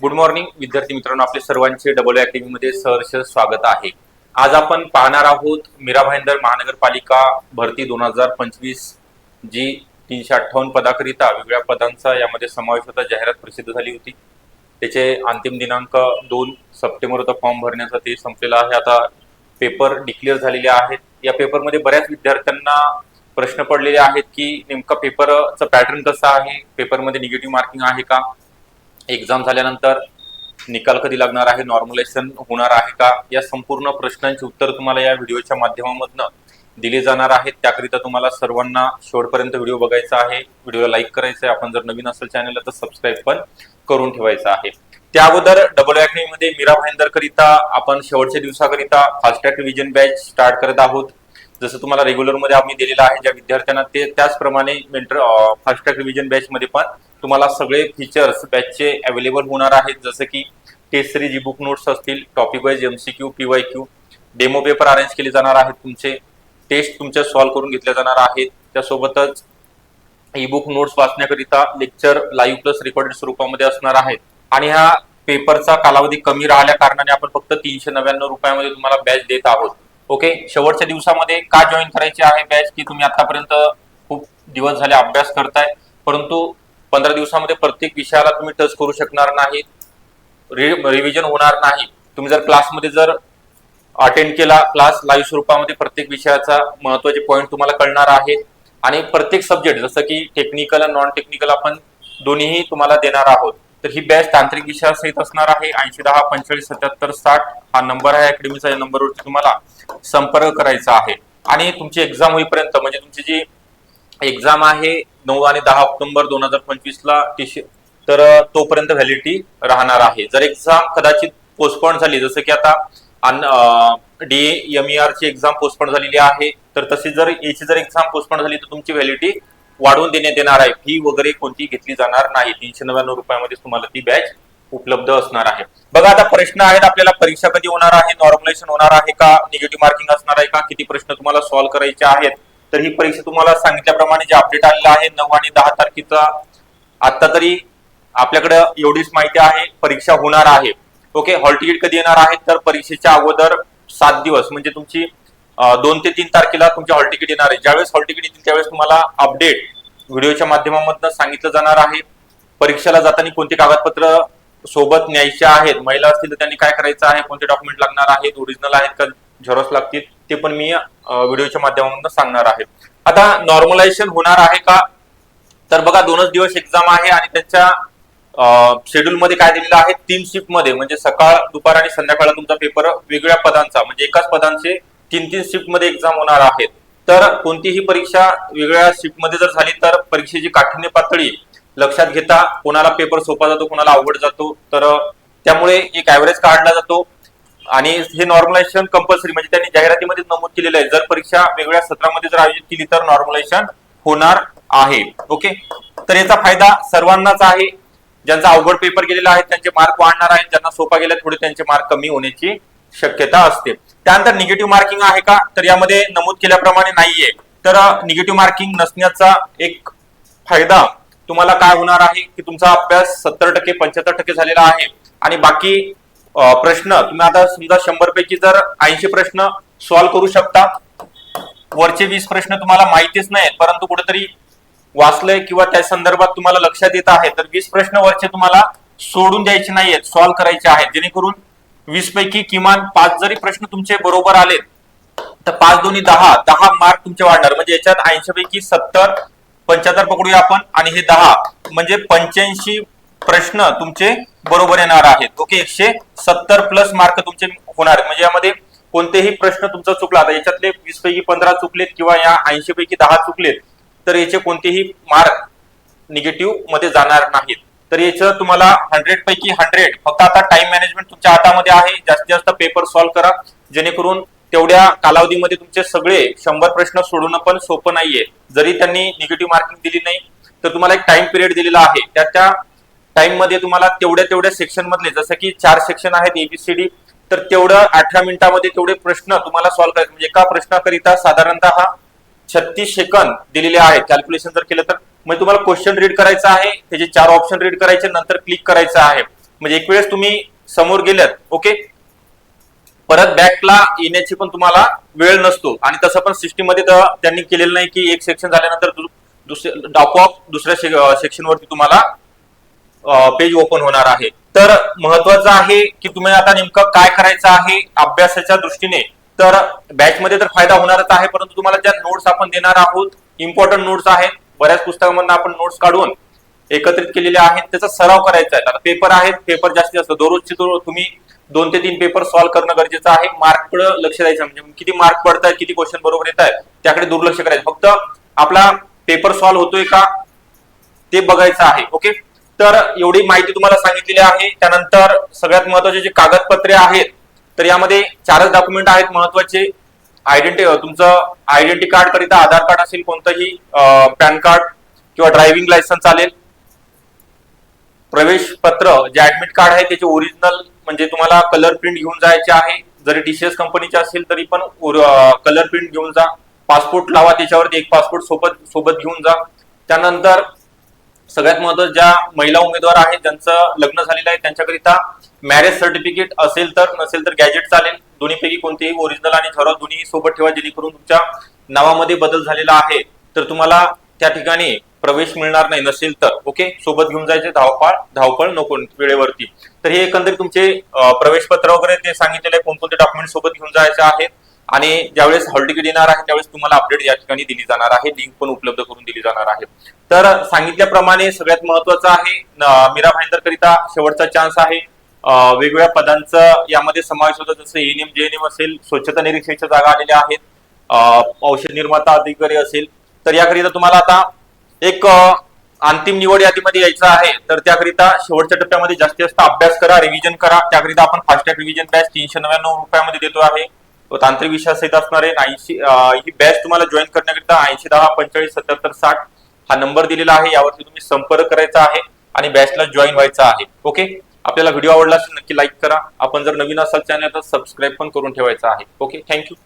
Good morning विद्यार्थी मित्रांनो. आपले सर्वांचे डबल अकॅडमी मध्ये सहर्ष स्वागत आहे. आज आपण पाहणार आहोत मीरा भाईंदर महानगरपालिका भरती दोन हजार पंचवीस जी तीनशे अठ्ठावन्न पदाकरिता वेगवेगळ्या पदांचा यामध्ये समावेश होता. जाहिरात प्रसिद्ध झाली होती. त्याचे अंतिम दिनांक दोन सप्टेंबर होता. फॉर्म भरण्याचा ते संपलेला आहे. आता पेपर डिक्लेअर झालेले आहेत. या पेपरमध्ये बऱ्याच विद्यार्थ्यांना प्रश्न पडलेले आहेत की नेमका पेपरचं पॅटर्न कसं आहे? पेपरमध्ये निगेटिव्ह मार्किंग आहे का? एक्झाम झाल्यानंतर निकाल कधी लागणार आहे? नॉर्मलायझेशन होणार आहे का? या संपूर्ण प्रश्नांची उत्तर तुम्हाला या व्हिडिओच्या माध्यमामधनं दिले जाणार आहेत. त्याकरिता तुम्हाला सर्वांना शेवटपर्यंत व्हिडिओ बघायचा आहे. व्हिडिओला लाईक करायचं आहे. आपण जर नवीन असेल चॅनलला तर सबस्क्राईब पण करून ठेवायचं आहे. त्या अगोदर डबलमध्ये मीरा भाईंदर करिता आपण शेवटच्या दिवसाकरिता fast track revision batch start करत आहोत. जसं तुम्हाला रेग्युलरमध्ये आम्ही दिलेलं आहे ज्या विद्यार्थ्यांना ते त्याचप्रमाणे mentor fast track revision batch मध्ये पण तुम्हाला सगळे फीचर्स बॅचचे अवेलेबल होणार आहेत. जसं की test series e book notes असतील topic wise MCQ P Y Q demo paper arrange केले जाणार आहेत तुमचे. टेस्ट तुमच्या सॉल्व्ह करून घेतल्या जाणार आहेत. त्यासोबतच ई बुक नोट्स वाचण्याकरिता लेक्चर लाईव्ह प्लस रेकॉर्डेड स्वरूपामध्ये असणार आहेत. आणि ह्या पेपरचा कालावधी कमी राहिल्या कारणाने आपण फक्त तीनशे नव्याण्णव रुपयामध्ये तुम्हाला बॅच देत आहोत. ओके शेवटच्या दिवसामध्ये का जॉईन करायची आहे बॅच की तुम्ही आतापर्यंत खूप दिवस झाले अभ्यास करताय परंतु पंधरा दिवसामध्ये प्रत्येक विषयाला तुम्ही टच करू शकणार नाही रिव्हिजन होणार नाही. तुम्ही जर क्लासमध्ये जर अटेंड केला क्लास लाईव्ह स्वरूपामध्ये प्रत्येक विषयाचा महत्त्वाचे पॉईंट तुम्हाला कळणार आहेत. आणि प्रत्येक सब्जेक्ट जसं की टेक्निकल आणि नॉन टेक्निकल आपण दोन्हीही तुम्हाला देणार आहोत. तर ही बॅच तांत्रिक विषयासहित असणार आहे. ऐंशी दहा पंचेचाळीस सत्याहत्तर साठ हा नंबर आहे. अकॅडमीचा या नंबरवरती तुम्हाला संपर्क करायचा आहे. आणि तुमची एक्झाम होईपर्यंत म्हणजे तुमची जी एक्झाम आहे नऊ आणि दहा ऑक्टोबर दोन हजार पंचवीस ला टी- तर तोपर्यंत व्हॅलिडिटी राहणार आहे. जर एक्झाम कदाचित पोस्टपोन झाली जसं की आता डी एम आर ची एक्झाम पोस्टपोन झालेली आहे तर तशी जर याची जर एक्झाम पोस्टपोन झाली तर तुमची व्हॅलिडिटी वाढवून देण्यात येणार आहे. फी वगैरे कोणती घेतली जाणार नाही. तीनशे नव्याण्णव रुपयामध्ये तुम्हाला ती बॅच उपलब्ध असणार आहे. बघा आता प्रश्न आहेत. आपल्याला परीक्षा कधी होणार आहे? नॉर्मलायझेशन होणार आहे का? निगेटिव्ह मार्किंग असणार आहे का? किती प्रश्न तुम्हाला सॉल्व्ह करायचे आहेत? तर ही परीक्षा तुम्हाला सांगितल्याप्रमाणे जे अपडेट आलेलं आहे नऊ आणि दहा तारखेचा आता तरी आपल्याकडे एवढीच माहिती आहे. परीक्षा होणार आहे. ओके? हॉल तिकीट कधी येणार आहे? तर परीक्षेच्या अगोदर सात दिवस. म्हणजे तुमची दोन ते तीन तारखेला तुमचे हॉल तिकीट येणार आहे. ज्यावेळेस हॉल तिकीट येतील त्यावेळेस तुम्हाला अपडेट व्हिडिओच्या माध्यमामधून सांगितलं जाणार आहे. परीक्षेला जाताना कोणते कागदपत्र सोबत न्यायचे आहेत महिला असतील तर त्यांनी काय करायचं आहे कोणते डॉक्युमेंट लागणार आहेत ओरिजिनल आहेत का झेरॉक्स लागतील ते पण मी व्हिडिओच्या माध्यमातून सांगणार आहे. आता नॉर्मलायझेशन होणार आहे का? तर बघा दोनच दिवस एक्झाम आहे आणि त्यांच्या शेड्यूलमध्ये काय दिलेलं आहे? तीन शिफ्टमध्ये म्हणजे सकाळ दुपार आणि संध्याकाळ तुमचा पेपर वेगवेगळ्या पदांचा म्हणजे एकाच पदांचे तीन तीन शिफ्टमध्ये एक्झाम होणार आहेत. तर कोणतीही परीक्षा वेगळ्या शिफ्टमध्ये जर झाली तर परीक्षेची काठिण्य पातळी लक्षात घेता कोणाला पेपर सोपा जातो कोणाला अवघड जातो. तर त्यामुळे एक ऍव्हरेज काढला जातो. आणि हे नॉर्मलायझेशन कंपल्सरी म्हणजे त्यांनी जाहिरातीमध्ये नमूद केलेलं आहे. जर परीक्षा वेगळ्या सत्रामध्ये जर आयोजित केली तर नॉर्मलायझेशन होणार आहे. ओके? तर याचा फायदा सर्वांनाच आहे. ज्यांचा अवघड पेपर गेलेला आहे त्यांचे मार्क वाढणार आहेत. ज्यांना सोपा गेला थोडे त्यांचे मार्क कमी होण्याची शक्यता असते. त्यानंतर निगेटिव्ह मार्किंग आहे का? तर यामध्ये नमूद केल्याप्रमाणे नाहीये. तर निगेटिव्ह मार्किंग नसण्याचा एक फायदा तुम्हाला काय होणार आहे? की तुमचा अभ्यास सत्तर टक्के पंच्याहत्तर टक्के झालेला आहे. आणि बाकी प्रश्न तुम्ही आता समजा शंभर पैकी जर ऐंशी प्रश्न सॉल्व्ह करू शकता. वरचे वीस प्रश्न तुम्हाला माहितीच नाहीत परंतु कुठेतरी वाचलंय किंवा त्या संदर्भात तुम्हाला लक्षात येत आहे तर वीस प्रश्न वरचे तुम्हाला सोडून द्यायचे नाहीयेत सॉल्व्ह करायचे आहेत. जेणेकरून वीस पैकी किमान पाच जरी प्रश्न तुमचे बरोबर आले तर पाच दोन्ही दहा दहा मार्क तुमचे वाढणार. म्हणजे याच्यात ऐंशी पैकी सत्तर पंच्याहत्तर पकडूया आपण आणि हे दहा. म्हणजे पंच्याऐंशी प्रश्न तुमचे बरोबर येणार आहेत. ओके एकशे सत्तर प्लस मार्क तुमचे होणार. म्हणजे यामध्ये कोणतेही प्रश्न तुमचा चुकला आता याच्यातले वीस पैकी पंधरा चुकलेत किंवा या ऐंशी पैकी दहा चुकलेत तर याचे कोणतेही मार्क निगेटिव्हमध्ये जाणार नाहीत. तर याचं तुम्हाला हंड्रेड पैकी हंड्रेड फक्त आता टाइम मॅनेजमेंट तुमच्या हातामध्ये आहे. जास्तीत जास्त पेपर सॉल्व्ह करा. जेणेकरून तेवढ्या कालावधीमध्ये तुमचे सगळे शंभर प्रश्न सोडवणं पण सोपं नाहीये. जरी त्यांनी निगेटिव्ह मार्किंग दिली नाही तर तुम्हाला एक टाइम पिरियड दिलेला आहे. त्या त्या टाइममध्ये तुम्हाला तेवढ्या तेवढ्या सेक्शन मधले जसं की चार सेक्शन आहेत एबीसीडी तर तेवढं अठरा मिनिटामध्ये तेवढे प्रश्न तुम्हाला सॉल्व्ह करायचे. म्हणजे एका प्रश्नाकरिता साधारणतः छत्तीस सेकंद दिलेले आहेत. कॅल्क्युलेशन जर केलं तर म्हणजे तुम्हाला क्वेश्चन रीड करायचा आहे त्याचे चार ऑप्शन रीड करायचे नंतर क्लिक करायचं आहे. म्हणजे एक वेळेस तुम्ही समोर गेल्यात ओके परत बॅकला येण्याची पण तुम्हाला वेळ नसतो. आणि तसं पण सिस्टीममध्ये तर त्यांनी केलेलं नाही की एक सेक्शन झाल्यानंतर दु- आपोआप दुसऱ्या सेक्शन वरती तुम्हाला पेज ओपन होणार आहे. तर महत्वाचं आहे की तुम्ही आता नेमकं काय करायचं आहे अभ्यासाच्या दृष्टीने. तर बॅच मध्ये तर फायदा होणारच आहे परंतु तुम्हाला ज्या नोट्स आपण देणार आहोत इम्पॉर्टंट नोट्स आहेत बऱ्याच पुस्तकांमधून आपण नोट्स काढून एकत्रित केलेले आहेत. त्याचा सराव करायचा आहे. आता पेपर आहेत पेपर जास्तीत जास्त दररोजचे तुम्ही दोन ते तीन पेपर सॉल्व्ह करणं गरजेचं आहे. मार्ककडे लक्ष द्यायचं म्हणजे किती मार्क पडतायत किती क्वेश्चन बरोबर येत आहेत त्याकडे दुर्लक्ष करायचं. फक्त आपला पेपर सॉल्व्ह होतोय का ते बघायचं आहे. ओके तर एवढी माहिती तुम्हाला सांगितलेली आहे. त्यानंतर सगळ्यात महत्त्वाचे जे कागदपत्रे आहेत तर यामध्ये चारच डॉक्युमेंट आहेत महत्त्वाचे आयडेंटी तुमचं आयडेंटी कार्ड करिता आधार कार्ड असेल कोणतंही पॅन कार्ड किंवा ड्रायव्हिंग लायसन्स चालेल. प्रवेश पत्र जे ऍडमिट कार्ड आहे त्याचे ओरिजिनल म्हणजे तुम्हाला कलर प्रिंट घेऊन जायचे आहे. जरी टीसीएस कंपनीचे असेल तरी पण कलर प्रिंट घेऊन जा. पासपोर्ट लावा त्याच्यावरती एक पासपोर्ट सोबत सोबत घेऊन जा. त्यानंतर सगळ्यात महत्वाचं ज्या महिला उमेदवार आहेत ज्यांचं लग्न झालेलं आहे त्यांच्याकरिता मॅरेज सर्टिफिकेट असेल तर नसेल तर गॅजेट चालेल. दोन्हीपैकी कोणतेही ओरिजिनल आणि ठराव दोन्ही सोबत ठेवा जेणेकरून तुमच्या नावामध्ये बदल झालेला आहे. तर तुम्हाला त्या ठिकाणी प्रवेश मिळणार नाही नसेल तर. ओके? सोबत घेऊन जायचे धावपाळ धावपळ नको वेळेवरती. तर हे एकंदरीत तुमचे प्रवेश पत्र वगैरे ते सांगितलेले कोणकोणते डॉक्युमेंट सोबत घेऊन जायचे आहेत. आणि ज्यावेळेस हॉल तिकीट येणार आहे त्यावेळेस तुम्हाला अपडेट या ठिकाणी दिली जाणार आहे. लिंक पण उपलब्ध करून दिली जाणार आहे. तर सांगितल्याप्रमाणे सगळ्यात महत्वाचं आहे मीरा भाईंदर करिता शेवटचा चान्स आहे. वेगवेगळ्या पदांचा यामध्ये समावेश होतो जसं एएनएम जेएनएम असेल स्वच्छता निरीक्षकच्या जागा आलेल्या आहेत. औषध निर्माता अधिकारी असेल. तर याकरिता तुम्हाला आता एक अंतिम निवड यादीमध्ये यायचं आहे. तर त्याकरिता शेवटच्या टप्प्यामध्ये जास्तीत जास्त अभ्यास करा रिव्हिजन करा. त्याकरिता आपण फास्टॅग रिव्हिजन बॅच तीनशे नव्याण्णव रुपयामध्ये देतो आहे. तांत्रिक विषयासहित असणारे ऐंशी ही बॅच तुम्हाला जॉईन करण्याकरिता ऐंशी दहा पंचेचाळीस सत्याहत्तर साठ हा नंबर दिलेला आहे यावरती तुम्ही संपर्क करायचा आहे आणि बॅचला जॉईन व्हायचा आहे. ओके आपल्याला व्हिडिओ आवडला असेल नक्की लाईक करा. आपण जर नवीन असाल चॅनल तर सबस्क्राईब पण करून ठेवायचा आहे. Okay thank you